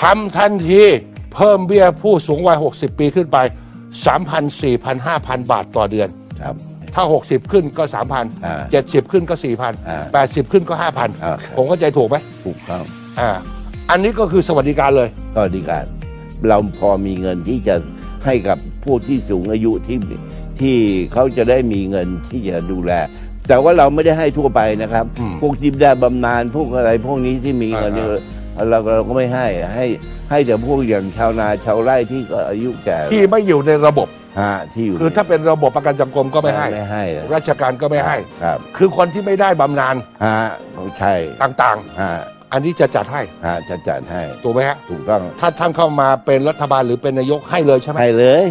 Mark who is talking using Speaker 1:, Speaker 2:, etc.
Speaker 1: ทำทันทีเพิ่มเบี้ยผู้สูงวัย 60 ปีขึ้นไป 3,000 4,000 5,000 บาทต่อเดือน
Speaker 2: ครับ
Speaker 1: ถ้า 60 ขึ้นก็
Speaker 2: อ่า
Speaker 1: 3,000 70 ขึ้นก็
Speaker 2: อ่า
Speaker 1: 4,000 80 ขึ้นก็
Speaker 2: อ่า
Speaker 1: 5,000 ผมเข้าใจถูกไหม
Speaker 2: ถูกต้อง
Speaker 1: อ่าอันนี้ก็คือสวัสดิการเลย
Speaker 2: ก็ดีการ เราพอมีเงินที่จะให้กับผู้ที่สูงอายุที่ที่เขาจะได้มีเงินที่จะดูแล แต่ว่าเราไม่ได้ให้ทั่วไปนะครับ
Speaker 1: อืม
Speaker 2: พวกที่ได้บำนาญพวกอะไรพวกนี้ที่มีเงิน
Speaker 1: อ่า
Speaker 2: เนี่ย เราเราก็ไม่ให้ให้ให้แต่พวกอย่างชาวนาชาวไร่ที่ก็อายุแก่
Speaker 1: ที่ไม่อยู่ในระบบ
Speaker 2: ฮะที่อยู่
Speaker 1: คือถ้าเป็นระบบประกันสังคมก็ไม่ให้
Speaker 2: ไม่ให้เลย
Speaker 1: ราชการก็ไม่ให้
Speaker 2: ครับ
Speaker 1: คือคนที่ไม่ได้บำนาญ
Speaker 2: ฮะใช่
Speaker 1: ต่าง
Speaker 2: ฮะ
Speaker 1: ๆ อันนี้จะจัดให้
Speaker 2: ฮะจะจัดให้
Speaker 1: ถูกไหมฮะ
Speaker 2: ถูกต้อง
Speaker 1: ถ้าท่านเข้ามาเป็นรัฐบาลหรือเป็นนายกให้เลยใช่ไหม
Speaker 2: ให้เลย